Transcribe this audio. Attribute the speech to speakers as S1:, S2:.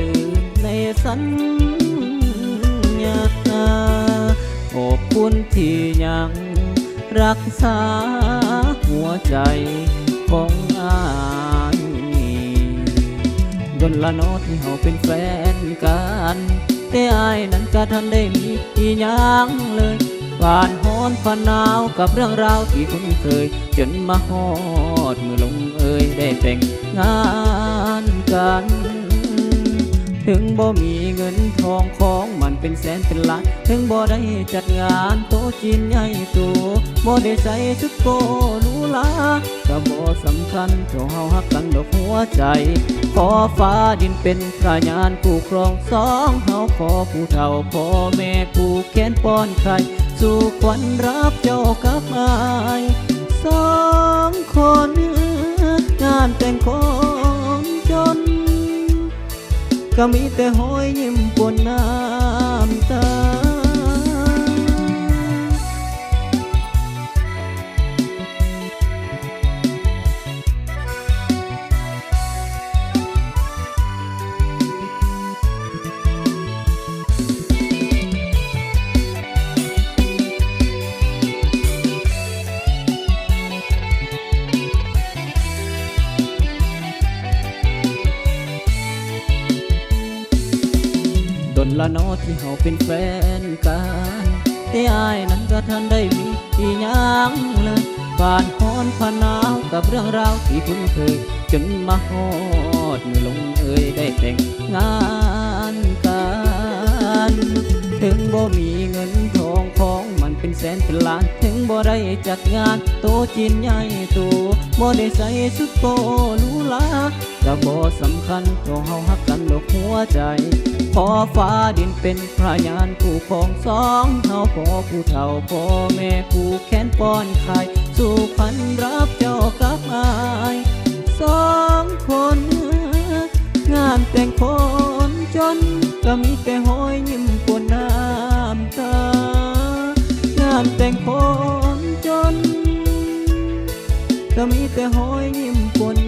S1: ลืมในสัญญาขอบคุณที่ยังรักษาหัวใจของอายดนละนอที่เฮาเป็นแฟนกัน แต่อายนั้นก็ทันได้มีอีหยังเลยหวานฮ้อนฝันหนาวกับเรื่องราวที่คุ้นเคย จนมาฮอดมือลงเอ่ยได้แต่งงานกัน ถึงบ่มีเงินทองของมันเป็นแสนเป็นล้านถึงบ่ได้จัดงานโต๊ะจีนใหญ่โตบ่ได้ใส่ชุดโกหรูหราก็บ่สำคัญเท่าเฮาฮักกันดอกหัวใจขอฟ้าดินเป็นพระยานผู้ครองสองเฮาขอผู้เฒ่าพ่อแม่ผู้แค้นป้อนใคร สู่ขวัญรับเจ้ากับอายสองคนงานแต่งคน ก็มีแต่หอยยิ้มปนน้ำตา นละนอที่เฮาเป็นแฟนกันแต่อายนั้นก็ทันได้มีอีหยังเลยผ่านฮ้อนผ่านหนาวกับเรื่องราวที่คุ้นเคย จนมาฮอดมือลงเอ่ยได้แต่งงานกัน ถึงบ่มีเงินทองของมันเป็นแสนเป็นล้าน ถึงบ่ได้จัดงาน โตจีนใหญ่โตบ่ได้ใส่ชุดโกหรูหราก็บ่สำคัญเท่าเฮาฮักกันดอกหัวใจ ขอฟ้าดินเป็นพระยานผู้ครองสองเฮาขอผู้เฒ่าพ่อแม่ผู้แค้นป้อนไข่สู่พันรับเจ้ากับอายสองคน งานแต่งคนจนก็มีแต่ห้อยยิ้มปนน้ำตางานแต่งคนจนก็มีแต่ห้อยยิ้มปน